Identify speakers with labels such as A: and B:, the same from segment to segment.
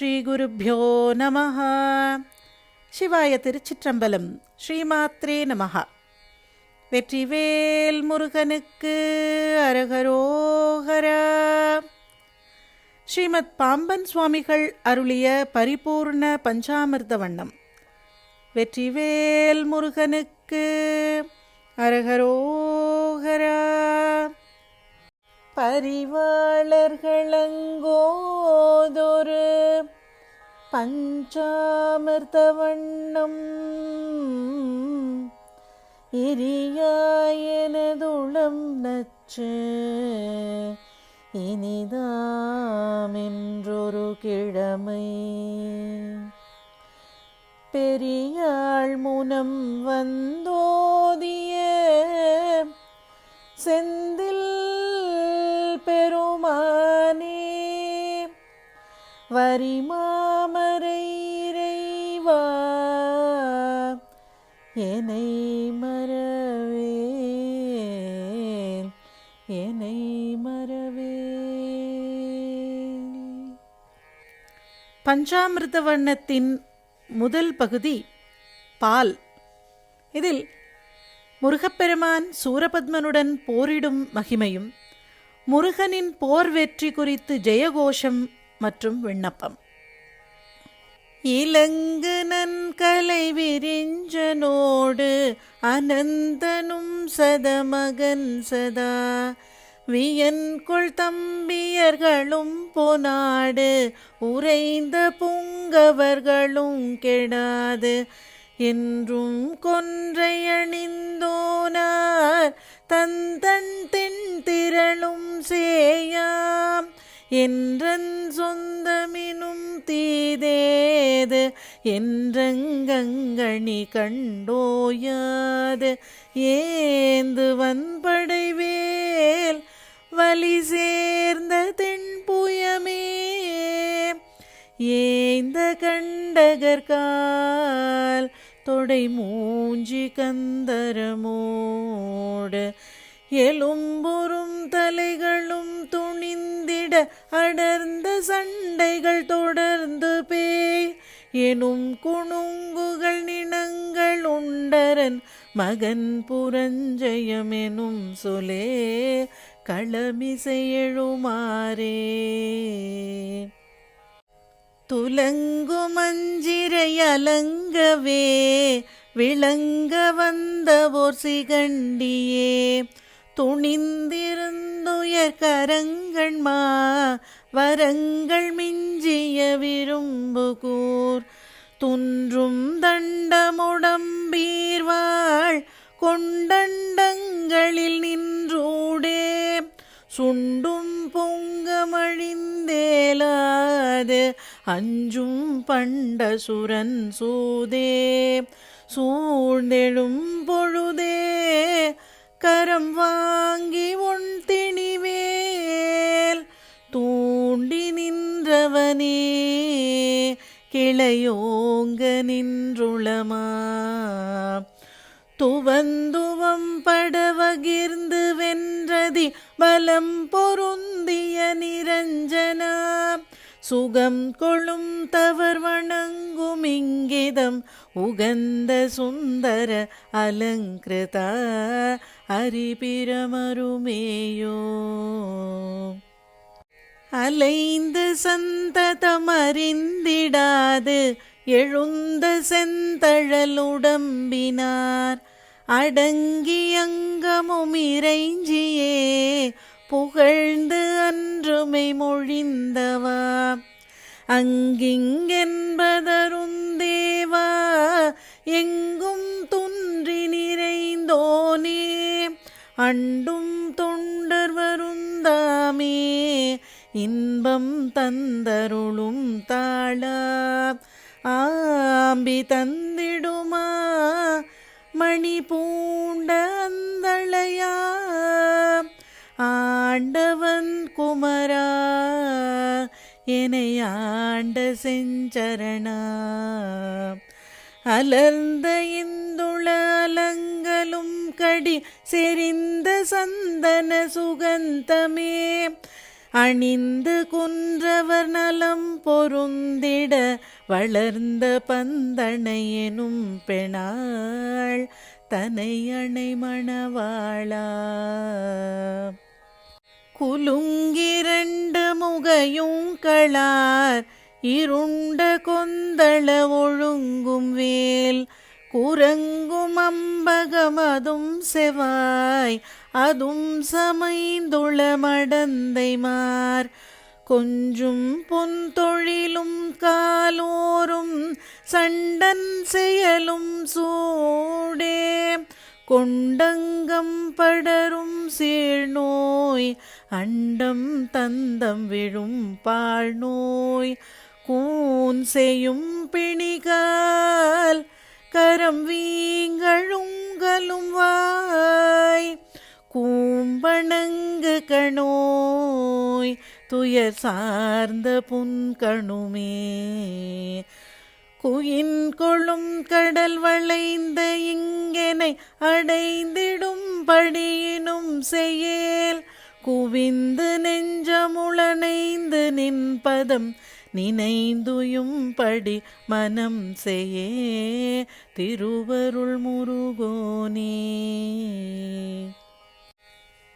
A: ஸ்ரீகுருப்போ நம சிவாய திருச்சிற்றம்பலம் ஸ்ரீமாத்ரே நமஹ. வெற்றிவேல் முருகனுக்கு அரகரோகரா. ஸ்ரீமத் பாம்பன் சுவாமிகள் அருளிய பரிபூர்ண பஞ்சாமிர்த வண்ணம். வெற்றிவேல் முருகனுக்கு அரகரோகரா. பரிவாளர்களங்கோதொரு பஞ்சாமிர்த வண்ணம் எரியாயனதுளம் நச்சு இனிதாமென்றொரு கிழமை. பெரியாள் முனம் வந்தோதிய செந்தில் பெருமானே வரிமாமரை இறைவா. என்னை மறவேல் என்னை பஞ்சாமிர்த வண்ணத்தின் முதல் பகுதி பால். இதில் முருகப்பெருமான் சூரபத்மனுடன் போரிடும் மகிமையும் முருகனின் போர் வெற்றி குறித்து ஜெயகோஷம் மற்றும் விண்ணப்பம். இலங்கு நன்கலை விரிஞ்சனோடு அனந்தனும் சதமகன் சதா. வியன்கொள் தம்பியர்களும் பொனாடு உறைந்த புங்கவர்களும் கெடாது. என்றும் கொன்றையணிந்தோனார் தந்தன் தென்திரளும் சேயாம். என்றன் சொந்தமினும் தீதேது. என்றங்கங்கணி கண்டோயாது. ஏந்து வன்படைவேல் வலி சேர்ந்த தென்புயமே. ஏந்த கண்டகர்கால் தொடை மூஞ்சி கந்தரமோடு எலும்புறும் தலைகளும் துணிந்திட அடர்ந்த சண்டைகள் தொடர்ந்து பேய் எனும் குணுங்குகள் நினங்கள் உண்டரன் மகன் புரஞ்சயம் எனும் சொலே களமிசையெழுமாறே எழுமாறே துலங்குமஞ்சிரை அலங்கவே விளங்க வந்தவோர் சிகண்டியே. துணிந்திருந்துயர் கரங்கண்மா வரங்கள் மிஞ்சிய விரும்புகூர். துன்றும் தண்டமுடம்பீர்வாள் கொண்டண்டங்களில் நின்றூடே. சுண்டும் பொங்கமழிந்தேலாது அஞ்சும் பண்ட சுரன் சூதே சூழ்ந்தெழும் பொழுதே கரம் வாங்கி உன் திணிவேல். தூண்டி நின்றவனே கிளையோங்க நின்றுளமா. துவந்துவம் படவகிர்ந்து வென்றதி பலம் பொருந்திய நிரஞ்சனா. சுகம் கொளும் தவர் வணங்கும் இங்கிதம் உகந்த சுந்தர அலங்கிருதா அரிபிரமருமேயோ. அலைந்து சந்ததம் அறிந்திடாது எழுந்த செந்தழலுடம்பினார். அடங்கி அங்கமும் இறைஞ்சியே புகழ்ந்து அன்றுமை மொழிந்தவா? அங்கிங்கென்பதருந்தேவா எங்கும் துன்றி நிறைந்தோனே? அண்டும் தொண்டர் வருந்தாமே? இன்பம் தந்தருளும் தாளா? ஆம்பி தந்திடுமா? மணி பூண்ட அந்தளையா? ஆண்டவன் குமரா என்னை ஆண்ட செஞ்சரணா. அலர்ந்த இந்துள அலங்கலும் கடி செறிந்த சந்தன சுகந்தமே. அணிந்து குன்றவர் நலம் பொருந்திட வளர்ந்த பந்தனையெனும் பெணாள் தனை அணை மணவாளா குலுங்கிரண்டு முகையும் களார். இருண்ட கொந்தள ஒழுங்கும் வேல். குரங்கும் அம்பகமதும் செவாய். அதும் சமைந்துள மடந்தைமார் கொஞ்சும் பொன்தொழிலும் காலோரும் சண்டன் செயலும் சூடே. கொண்டங்கம் படரும் சீழ்நோய் அண்டம் தந்தம் விழும் பாழ்நோய் கூன் செய்யும் பிணிகால் கரம் வீங்கழுங்கலும் வாய். கூம்பணங்கு கணோய் துயர் சார்ந்த புன்கணுமே குயின் கொழும் கடல் வளைந்த இங்கெனை அடைந்திடும் படியினும் செயல். குவிந்து நெஞ்சமுளனைந்து நின்பதம் நினைந்துயும் படி மனம் செய்யே. திருவருள் முருகோனே.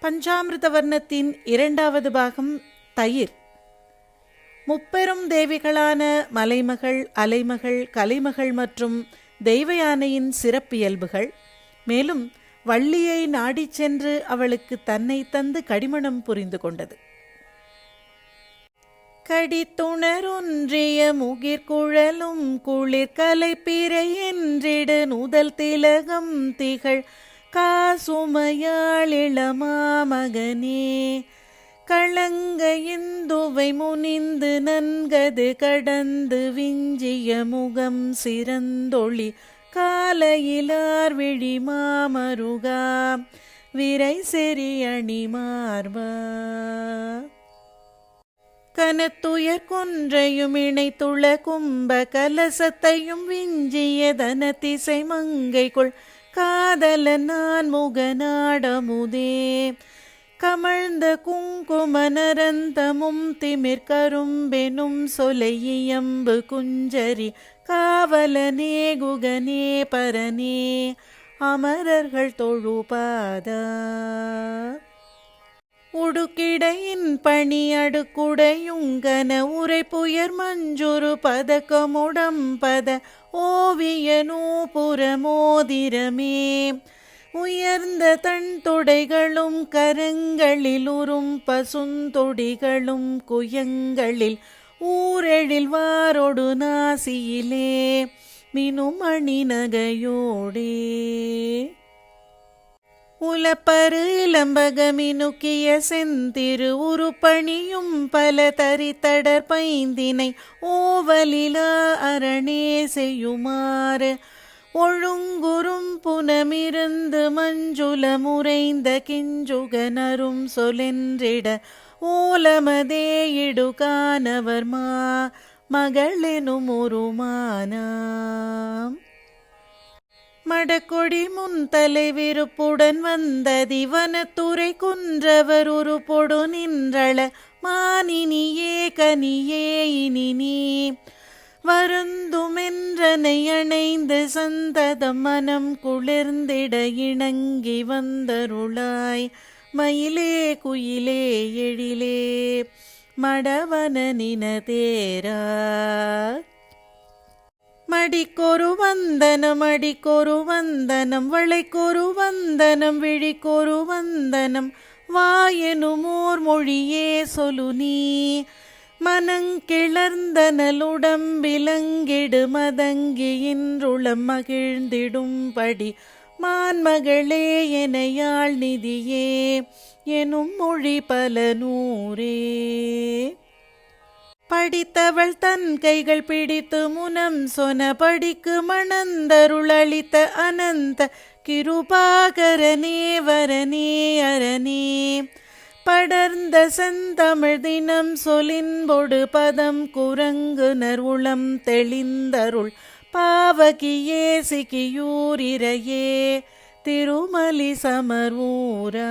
A: பஞ்சாமிர்த வர்ணத்தின் இரண்டாவது பாகம் தயிர். முப்பெரும் தேவிகளான மலைமகள் அலைமகள் கலைமகள் மற்றும் தெய்வயானையின் சிறப்பியல்புகள் மேலும் வள்ளியை நாடிச் சென்று அவளுக்கு தன்னை தந்து கடிமணம் புரிந்து கொண்டது. கடித்துணரொன்றிய முகிர்குழலும் குளிர்கலை பிறையென்றிடு என்றிடு நுதல் திலகம் திகழ். காசுமையாளிளமாமகனே களங்க இந்துவை முனிந்து நன்கது கடந்து விஞ்சிய முகம் சிறந்தொளி காலையிலார் விழி மாமருகா. விரை செறி அணி மார்பா. கனத்துயர் கொன்றையும் இணைத்துள்ள கும்ப கலசத்தையும் விஞ்சிய தன திசை மங்கைக்குள் காதல நான் முகநாடமுதே கமழ்ந்த குங்குமனரந்தமும் திமிர் கரும்பெனும் சொலையம்பு குஞ்சரி காவலனே குகனே பரனே அமரர்கள் தொழுபாதா உடுக்கிடையின் பணி அடுக்குடையுங்கன உரை புயர் மஞ்சுரு பதக்கமுடம்பத ஓவியனூ புறமோதிரமே உயர்ந்த தன் தொடைகளும் கரங்களில் உறும் பசுந்தொடிகளும் குயங்களில் ஊரெழில் வாரொடு நாசியிலே மினுமணி நகையோடே உலப்பரு இளம்பகமினுக்கிய செந்திரு உருப்பணியும் பல தரித்தடர் பைந்தினை ஓவலிலா அரணே செய்யுமாறு ஒழுங்குறும் புனமிருந்து மஞ்சுல முறைந்த கிஞ்சுகனரும் சொலென்றிட ஓலமதே இடுகானவர் மா மகளெனும் உருமானாம். மடக்கொடி முன் தலைவிருப்புடன் வந்த திவனத்துறை குன்றவர் உருப்பொடு நின்றள மானினியே கனியே இனி நீ வருந்துமென்றனை அணைந்து சந்தத மனம் குளிர்ந்திட இணங்கி வந்தருளாய். மயிலே குயிலே எழிலே மடவன தேரா. மடிக்கொரு வந்தனம் அடிக்கொரு வந்தனம் வளைக்கொரு வந்தனம் விழிக்கொரு வந்தனம் வாயெனுமோர் மொழியே சொலு நீ மனங்கிளர்ந்தனலுடம்பிலங்கிடு மதங்கி இன்றுளம் மகிழ்ந்திடும்படி மான்மகளே எனையாள் நிதியே எனும் மொழி பல நூரே படித்தவள் தன் கைகள் பிடித்து முனம் சொன படிக்கு மணந்தருளளித்த அனந்த கிருபாகரனே வரனே அரனே படர்ந்த செந்தமிழ் தினம் சொலின்பொடு பதம் குரங்குனர் உளம் தெளிந்தருள். பாவகியே சிகியூரிரையே திருமலி சமர்வூரா.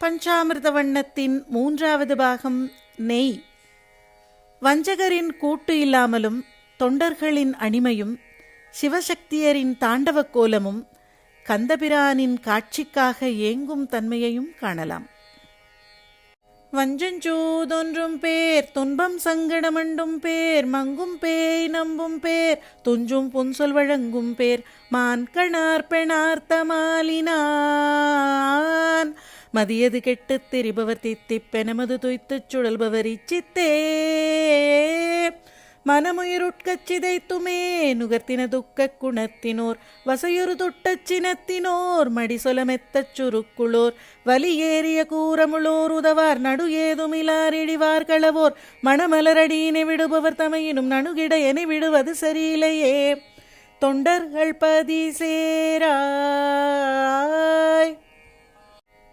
A: பஞ்சாமிர்த வண்ணத்தின் மூன்றாவது பாகம் நெய். வஞ்சகரின் கூட்டு இல்லாமலும் தொண்டர்களின் அணிமையும் சிவசக்தியரின் தாண்டவக் கோலமும் கந்தபிரானின் காட்சிக்காக ஏங்கும் தன்மையையும் காணலாம். வஞ்சஞ்சூதொன்றும் பேர் துன்பம் சங்கடமண்டும் பேர் மங்கும் பேய் நம்பும் பேர் துஞ்சும் புன்சொல் வழங்கும் பேர் மான் கணார் பெணார்த்த மதியது கெட்டுத் திரிபவர் தித்திப்பெனமது துய்த்துச் சுழல்பவர் இச்சித்தே. மனமுயிருட்கச் சிதைத்துமே நுகர்த்தின துக்கக் குணத்தினோர் வசையுறு தொட்டச் சினத்தினோர் மடிசொலமெத்தச் சுருக்குளோர் வலியேறிய கூறமுளோர் உதவார் நடு ஏதுமிலார் இழிவார் களவோர் மணமலரடியினை விடுபவர் தமையினும் நணுகிட என விடுவது சரியில்லையே. தொண்டர்கள் பதி சேராய்.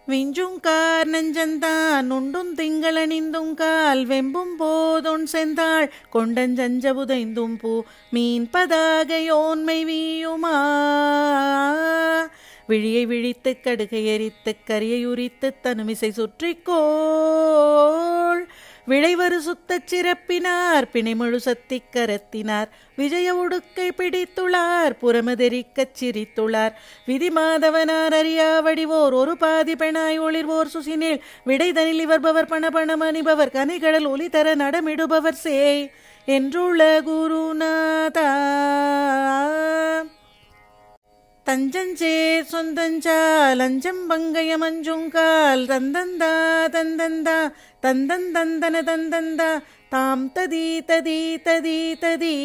A: விஞ்சுங்கார் நெஞ்சந்தான் உண்டும் திங்களணிந்தும் கால் வெம்பும் போதொன் செந்தாள் கொண்டஞ்சஞ்சபுதைந்தும் பூ மீன் பதாகையோன்மை வீயுமா? விழியை விழித்துக் கடுகை எரித்துக் கரியை உரித்துத் தனுமிசை சுற்றிக்கோள் விளைவரு சுத்தச் சிறப்பினார் பிணைமுழு சத்தி கரத்தினார். விஜய உடுக்கை பிடித்துளார் புறமதெரிக்கச் சிரித்துளார். விதி மாதவனார் அறியாவடிவோர் ஒரு பாதி பெணாய் ஒளிர்வோர் சுசினேல். விடைதனில் இவர்பவர் பண பணம் அணிபவர் கனிகடல் ஒளி தர நடமிடுபவர் சேய். என்றுள்ள குருநாதா. தஞ்சஞ்சே சொந்தஞ்சா லஞ்சம் பங்கய மஞ்சுங்கால் தந்தந்தா தந்தந்தா தந்தந்தந்தன தந்தந்தா தாம் ததி ததி ததி ததி.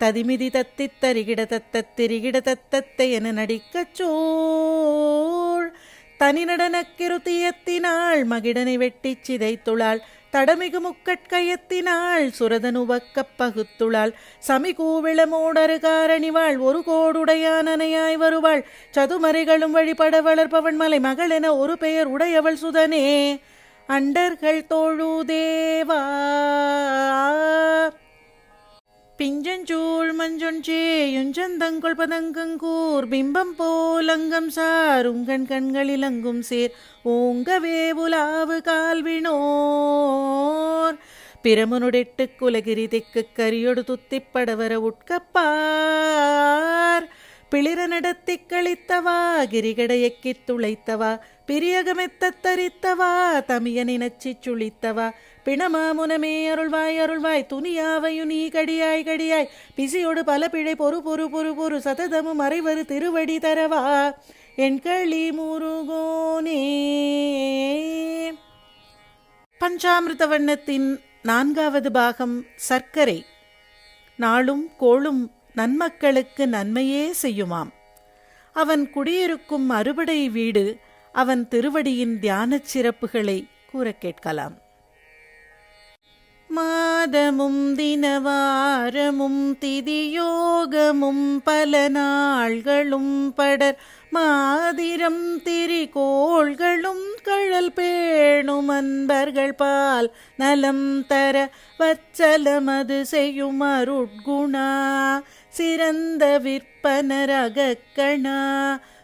A: ததிமிதி தத்தி தரிகிட தத்த திரிகிட தத்தத்தை என நடிக்கச் சோழ். தனி நடனக்கிருத்தியத்தினாள் மகிடனை வெட்டிச் சிதைத்துளாள் தடமிகு முக்கட்கயத்தினாள் சுரதனுவக்கப் பகுத்துளாள். சமிகூவிளமோடரு காரணிவாள் ஒரு கோடுடையானனையாய் வருவாள். சதுமறைகளும் வழிபட வளர்ப்பவன் மலை மகள் என ஒரு பெயர் உடையவள் சுதனே. அண்டர்கள் தோழுதேவா பிஞ்சஞ்சூழ் மஞ்சொஞ்சேயுஞ்சந்தங்கொள் பதங்கங்கூர் பிம்பம் போலங்கம் சார் உங்கண் கண்களில் அங்கும் சேர் ஓங்கவே உலாவு கால்வினோர் பிரமுனுடெட்டு குலகிரி திக்கு கரியொடு துத்திப்படவர உட்கப்பார் பிளிர நடத்தி கழித்தவா கிரிகடையக்கித் துளைத்தவா பிரியகமெத்த தரித்தவா தமியனினச்சி சுழித்தவா பிணமாமுனமே அருள்வாய் அருள்வாய் துணியாவையு நீ கடியாய் கடியாய். பிசியோடு பல பிழை பொறு பொறு பொறு பொறு சததமும் மறைவரு திருவடி தரவா. என் களி முருகோனே. பஞ்சாமிர்த வண்ணத்தின் நான்காவது பாகம் சர்க்கரை. நாளும் கோளும் நன்மக்களுக்கு நன்மையே செய்யுமாம். அவன் குடியிருக்கும் அறுபடை வீடு அவன் திருவடியின் தியானச் சிறப்புகளை கூறக் கேட்கலாம். மாதமும் தினவாரமும் திதியோகமும் பல நாள்களும் படர் மாதிரம் திரிகோள்களும் கழல் பேணும் அன்பர்கள் பால் நலம் தர வச்சலமது செய்யும் அருட்குணா. சிறந்த விற்பனரகக்கணா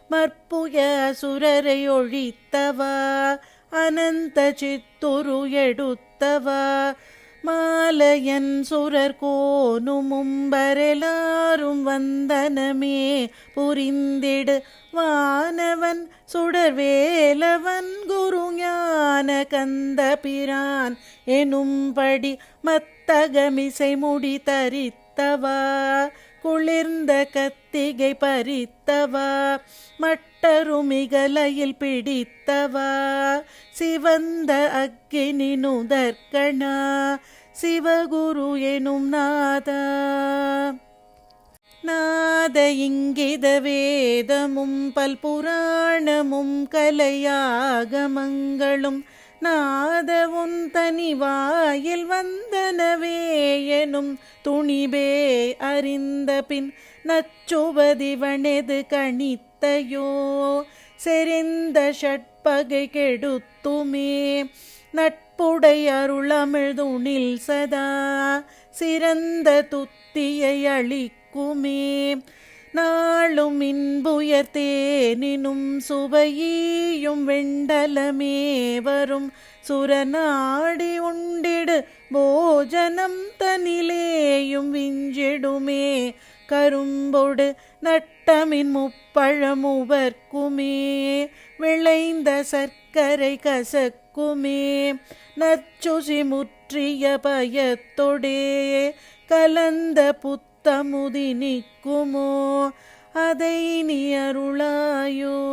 A: மற்புய சுரரை ஒழித்தவா. அனந்த சித்துரு எடுத்தவா. மாலையன் சுரர் கோனுமும்பரெலாரும் வந்தனமே. புரிந்திடு வானவன் சுடர்வேலவன் குரு ஞான கந்த பிரான் எனும்படி மத்தகமிசை முடி தரித்தவா. குளிர்ந்த கத்திகை பறித்தவா. மட்டருமிகலையில் பிடித்தவா. சிவந்த அக்கினி நுதற்கணா. சிவகுரு எனும் நாதா. நாத இங்கித வேதமும் பல்புராணமும் கலையாகமங்களும் நாத உன் தனி வாயில் வந்தனவே எனும் துணிபே அறிந்த பின் நச்சுவதிவனது கணித்தையோ? செறிந்த ஷட்பகை கெடுத்துமே நட் நட்புடை அருளமிழ்துணில் சதா சிறந்த துத்தியை அளிக்குமே. நாளும் இன்புயர் தேனினும் சுவையீயும் வெண்டலமே. வரும் சுரநாடி உண்டிடு போஜனம் தனிலேயும் விஞ்சிடுமே. கரும்பொடு நட்டமின் முப்பழமுவர்க்குமே. விளைந்த சர்க்கரை கசக்கு நோக்குமே நச்சுசி முற்றிய பயத்தொடே. கலந்த புத்தமுதி நிற்குமோ. அதை நீ அருளாயோ.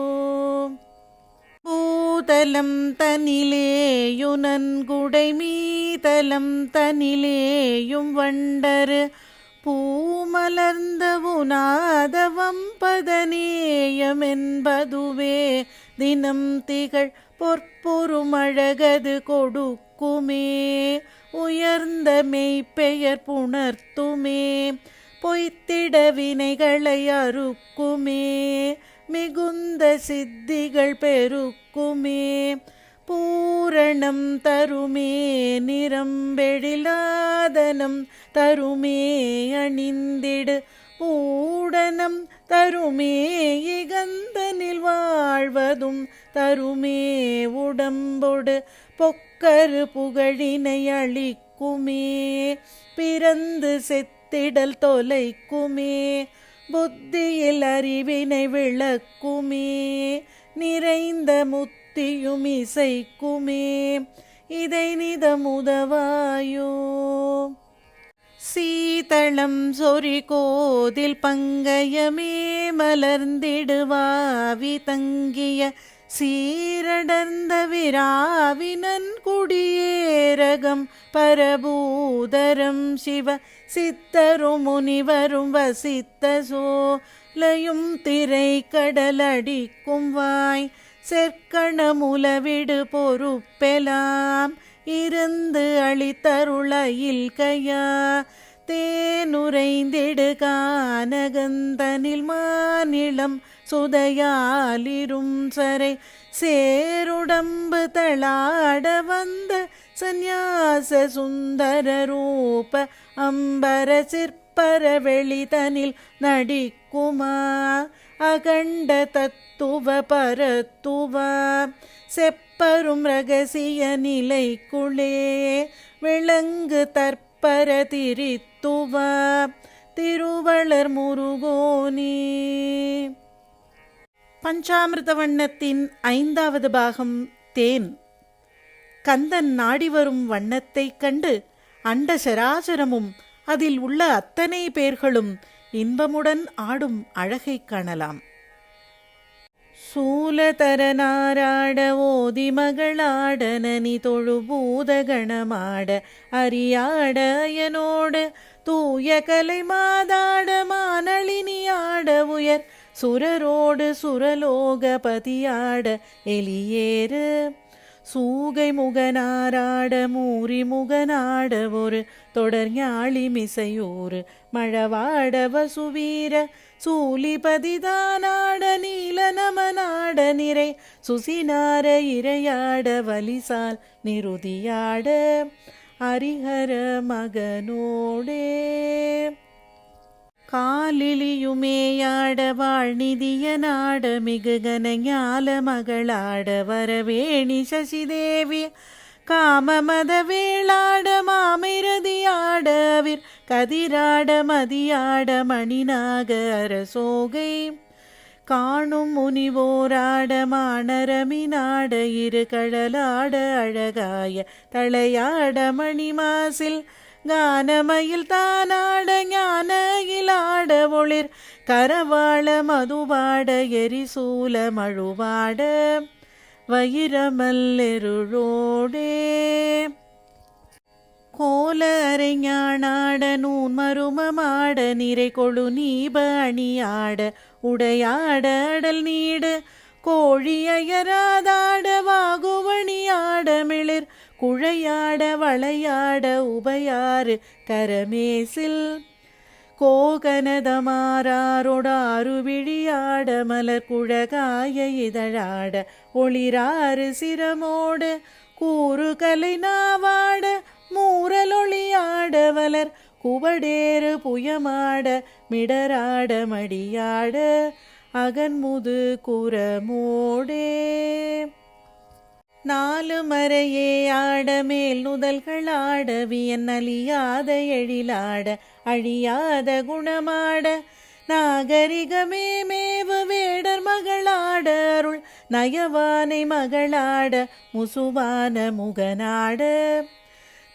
A: பூதலம் தனிலேயுனன்குடை மீதலம் தனிலேயும் வண்டரு. பூமலர்ந்த உநாதவம் பதநேயமென்பதுவே தினம் திகழ் பொற்பொருமழகது கொடுக்குமே. உயர்ந்த மெய்ப்பெயர் புணர்த்துமே. பொய்த்திட வினைகளை அறுக்குமே. மிகுந்த சித்திகள் பெருக்குமே. பூரணம் தருமே. நிறம்பெழிலாதனம் தருமே. அணிந்திடு ஊடனம் தருமே இகந்தனில் வாழ்வதும் தருமே உடம்பொடு பொக்கரு புகழினை அழிக்குமே பிறந்து செத்திடல் தொலைக்குமே புத்தியில் அறிவினை விளக்குமே நிறைந்த முத்தியும் இசைக்குமே இதை நிதமுதவாயோ. சீதளம் சொறி கோதில் பங்கயமே மலர்ந்திடுவாவி தங்கிய சீரடர்ந்த விராவினன் குடியேரகம் பரபூதரம் சிவ சித்தரும் முனிவரும் வசித்த சோலையும் திரை கடலடிக்கும் வாய். செற்கணமுலவிடு பொறுப்பெலாம் இருந்து அளித்தருளையில் கையா தேனுரைந்திடு கானகந்தனில் மாநிலம் சுதையாலிரும் சரை. சேருடம்பு தளாட வந்த சந்நியாச சுந்தர ரூப அம்பர சிற்பர வெளிதனில் நடிக்குமா? அகண்ட தத்துவ பரத்துவ பரும் ரகசிய நிலைக்குளே விளங்கு தற்பர திரித்துவ திருவளர் முருகோனி. பஞ்சாமிர்த வண்ணத்தின் ஐந்தாவது பாகம் தேன். கந்தன் நாடி வரும் வண்ணத்தைக் கண்டு அண்ட சராசரமும் அதில் உள்ள அத்தனை பேர்களும் இன்பமுடன் ஆடும் அழகைக் காணலாம். சூலதரனாராட ஓதி மகளாட நனி தொழு பூதகணமாட அறியாட அயனோடு தூய கலை மாதாட மானளினியாட உயர் சுரரோடு சுரலோக பதியாட எலியேறு சூகை முகனாராட மூரி முகனாட ஒரு தொடர் ஞாழி மிசையூறு. மழவாடவ சுவீர சூலிபதிதானாட நீல நமநாட நிறை சுசினார இரையாட வலிசால் நிருதியாட ஹரிஹர மகனோடே. காலிலியுமேயாட வாழ்நிதிய நாட மிகு கனஞால மகளாட வரவேணி சசிதேவி காமமத வேளாட மாமிரதியாட அவிர் கதிராட மதியாட மணிநாக அரசோகை. காணும் முனிவோராட மாணரமினாட இரு கடலாட அழகாய தலையாட மணிமாசில். கானமயில் தானாட ஞானகிலாட ஒளிர். கரவாள மதுவாட எரிசூல மழுவாட. வயிரமல்லெருளோடே கோல அரைஞானாட நூன் மருமமாட நிறை கொழு நீப அணியாட உடையாட அடல் நீடு. கோழியயராதாட வாகுவணியாட மிளிர் குழையாட வளையாட உபயாறு கரமேசில் கோகனதமாறாரொடாறு அருவிழியாட மலர் குழகாய இதழாட ஒளிராறு சிரமோடு கூறு கலை நாவாட மூரலொளியாட வலர் குவடேறு புயமாட மிடராட மடியாட அகன்முது குரமோடே. நாலு மறையே ஆட மேல் நுதல்கள் ஆட வியன் அழியாத எழிலாட அழியாத குணமாட. நாகரிகமே மேவு வேடர் மகளாட அருள் நயவானை மகளாட முசுவான முகநாட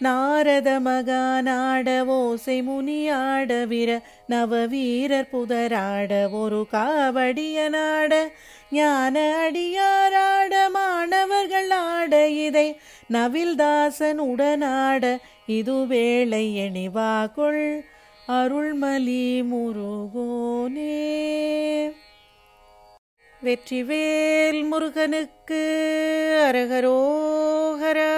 A: நாரத மகாநாட ஓசை முனியாட வீர நவவீரர் புதராட ஒரு காவடியனாட ஞான அடியாராட மாணவர்கள் ஆட இதை நவில்தாசன் உடனாட இது வேளை எணிவாக்குள் அருள்மலி முருகோனே. வெற்றிவேல் முருகனுக்கு அரகரோகரா.